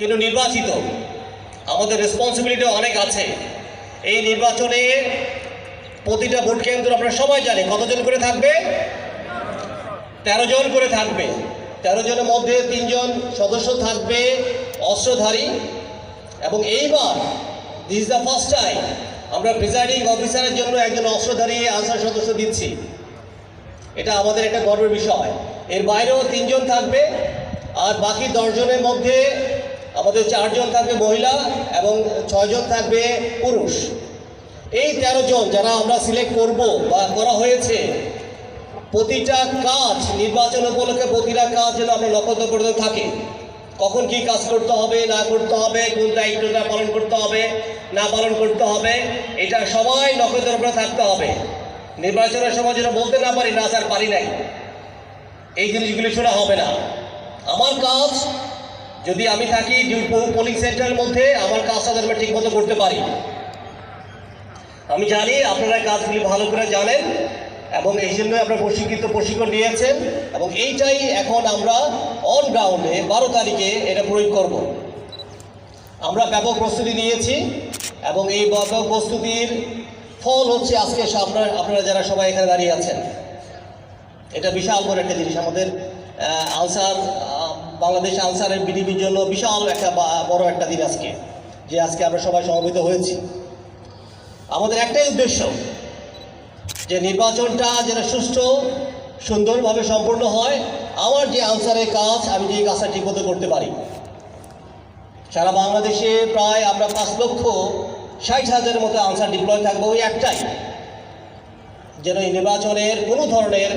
কিন্তু নির্বাচিত, আমাদের রেসপন্সিবিলিটি অনেক আছে। এই নির্বাচনে প্রতিটা ভোট কেন্দ্র আমরা সবাই জানি কতজন করে থাকবে? তেরো জন করে থাকবে। তেরো জনের মধ্যে তিনজন সদস্য থাকবে, অস্ত্রধারী। এবং এইবার দিস দ্য ফার্স্ট টাইম আমরা প্রিজাইডিং অফিসারের জন্য একজন অস্ত্রধারী আনসার সদস্য দিচ্ছি। এটা আমাদের একটা গর্বের বিষয়। এর বাইরেও তিনজন থাকবে, আর বাকি দশজনের মধ্যে আমাদের চারজন থাকবে মহিলা এবং ছয়জন থাকবে পুরুষ। এই তেরো জন যারা আমরা সিলেক্ট করব বা করা হয়েছে, প্রতিটা কাজ, নির্বাচন উপলক্ষে প্রতিটা কাজ যেন আমরা লক্ষ্য করতে থাকি। কখন কি কাজ করতে হবে, না করতে হবে, কোন দায়িত্বটা পালন করতে হবে, না পালন করতে হবে, এটা সবাই নজরের উপরে থাকতে হবে। নির্বাচনের সময় যেন বলতে না পারি, না স্যার পারি নাই। এই জিনিসগুলি শোনা হবে না। আমার কাজ যদি আমি থাকি পোলিং সেন্টারের মধ্যে আমার কাজটা যেন আমি ঠিক মতো করতে পারি। আমি জানি আপনারা কাজগুলি ভালো করে জানেন এবং এই জন্য আপনারা প্রশিক্ষিত প্রশিক্ষণ নিয়েছেন এবং এইটাই এখন আমরা অন গ্রাউন্ডে বারো তারিখে এটা প্রয়োগ করব। আমরা ব্যাপক প্রস্তুতি নিয়েছি এবং এই ব্যাপক প্রস্তুতির ফল হচ্ছে আজকে আপনারা আপনারা যারা সবাই এখানে দাঁড়িয়ে আছেন। এটা বিশাল বড় একটা জিনিস। আমাদের আহ, বাংলাদেশ আনসারের বিডিবির জন্য বিশাল একটা বড় একটা দিন আজকে, যে আজকে আমরা সবাই সমবেত হয়েছি। আমাদের একটাই উদ্দেশ্য, যে নির্বাচনটা যেন সুষ্ঠু, সুন্দরভাবে সম্পূর্ণ হয়। আমার যে আনসারের কাজ, আমি যে কাজটা ঠিকমতো করতে পারি। সারা বাংলাদেশে প্রায় আমরা পাঁচ লক্ষ ষাট হাজারের মতো আনসার ডিপ্লয় থাকব ওই একটাই। যেন এই নির্বাচনের কোনো ধরনের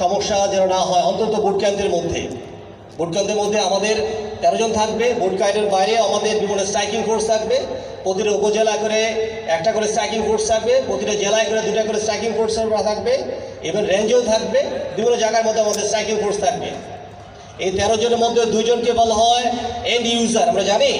সমস্যা যেন না হয়, অন্তত ভোট কেন্দ্রের মধ্যে। ভোট কেন্দ্রের মধ্যে আমাদের তেরো জন থাকবে, ভোট কার্ডের বাইরে আমাদের বিভিন্ন স্ট্রাইকিং ফোর্স থাকবে, প্রতিটা উপজেলা করে একটা করে স্ট্রাইকিং ফোর্স থাকবে, প্রতিটা জেলায় করে দুটা করে স্ট্রাইকিং ফোর্স থাকবে এবং রেঞ্জেও থাকবে, বিভিন্ন জায়গার মধ্যে আমাদের স্ট্রাইকিং ফোর্স থাকবে। এই তেরো জনের মধ্যে দুইজনকে বলা হয় এন্ড ইউজার আমরা জানি?